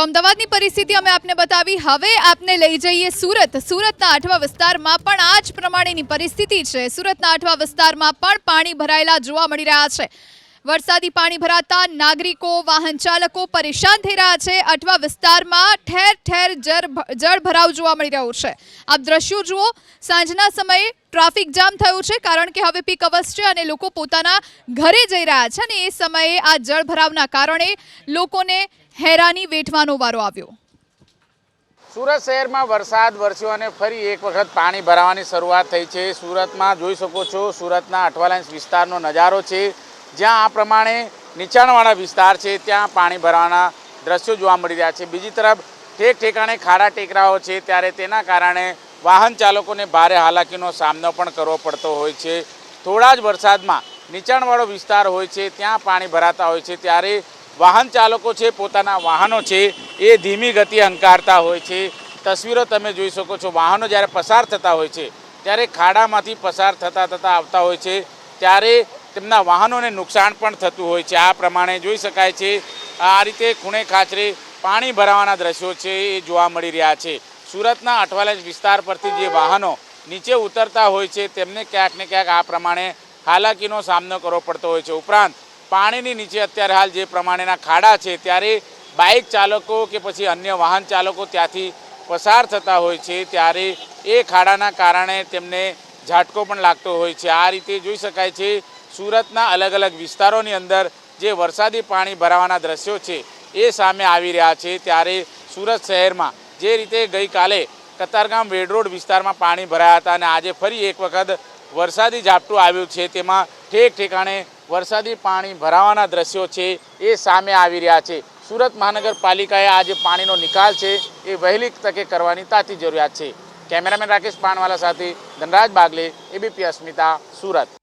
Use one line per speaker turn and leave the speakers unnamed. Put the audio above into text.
તો અમદાવાદની પરિસ્થિતિ અમે આપને બતાવી. હવે આપને લઈ જઈએ સુરત. સુરતના આઠવા વિસ્તારમાં પણ આ જ પ્રમાણેની પરિસ્થિતિ છે. સુરતના આઠવા વિસ્તારમાં પણ પાણી ભરાયેલા જોવા મળી રહ્યા છે. વરસાદી પાણી ભરાતા નાગરિકો, વાહન ચાલકો પરેશાન થઈ રહ્યા છે. અઠવા વિસ્તારમાં ઠેર ઠેર જળ ભરાવ જોવા મળી રહ્યો છે. આપ દ્રશ્યો જુઓ. સાંજના સમયે ટ્રાફિક જામ થયું છે, કારણ કે હવે પીક અવર્સ છે અને લોકો પોતાના ઘરે જઈ રહ્યા છે અને એ સમયે આ જળ ભરાવના કારણે લોકોને હેરાની વેઠવાનો વારો આવ્યો.
સુરત શહેરમાં વરસાદ વરસ્યો અને ફરી એક વખત પાણી ભરાવાની શરૂઆત થઈ છે. સુરતમાં જોઈ શકો છો, સુરતના અઠવાલાઇન્સ વિસ્તારનો નજારો છે. જ્યાં આ પ્રમાણે નીચાણવાળા વિસ્તાર છે, ત્યાં પાણી ભરાવાના દ્રશ્યો જોવા મળી રહ્યા છે. બીજી તરફ ઠેક ઠેકાણે ખાડા ટેકરાઓ છે, ત્યારે તેના કારણે વાહન ચાલકોને ભારે હાલાકીનો સામનો પણ કરવો પડતો હોય છે. થોડા જ વરસાદમાં નીચાણવાળો વિસ્તાર હોય છે, ત્યાં પાણી ભરાતા હોય છે, ત્યારે વાહન ચાલકો છે, પોતાના વાહનો છે, એ ધીમી ગતિ હંકારતા હોય છે. તસવીરો તમે જોઈ શકો છો, વાહનો જ્યારે પસાર થતા હોય છે, ત્યારે ખાડામાંથી પસાર થતાં થતાં આવતા હોય છે, ત્યારે તેમના વાહનોને નુકસાન પણ થતું હોય છે. આ પ્રમાણે જોઈ શકાય છે, આ રીતે ખૂણે ખાચરે પાણી ભરાવાના દ્રશ્યો છે એ જોવા મળી રહ્યા છે. સુરતના અઠવાલેજ વિસ્તાર પરથી જે વાહનો નીચે ઉતરતા હોય છે, તેમને ક્યાંક ને ક્યાંક આ પ્રમાણે હાલાકીનો સામનો કરવો પડતો હોય છે. ઉપરાંત, પાણીની નીચે અત્યારે હાલ જે પ્રમાણેના ખાડા છે, ત્યારે બાઇક ચાલકો કે પછી અન્ય વાહન ચાલકો ત્યાંથી પસાર થતા હોય છે, ત્યારે એ ખાડાના કારણે તેમને ઝાટકો પણ લાગતો હોય છે. આ રીતે જોઈ શકાય છે સુરતના અલગ અલગ વિસ્તારોની અંદર જે વરસાદી પાણી ભરાવાના દ્રશ્યો છે, એ સામે આવી રહ્યા છે. ત્યારે સુરત શહેરમાં જે રીતે ગઈકાલે કતારગામ વેડરોડ વિસ્તારમાં પાણી ભરાયા હતા અને આજે ફરી એક વખત વરસાદી ઝાપટું આવ્યું છે. તેમાં ઠેક ઠેકાણે વરસાદી પાણી ભરાવાના દ્રશ્યો છે, એ સામે આવી રહ્યા છે. સુરત મહાનગરપાલિકાએ આ જે પાણીનો નિકાલ છે, એ વહેલી તકે કરવાની તાતી જરૂરિયાત છે. કેમેરામેન રાકેશ પાનવાલા સાથે ધનરાજ બાગલે, એબીપી અસ્મિતા, સુરત.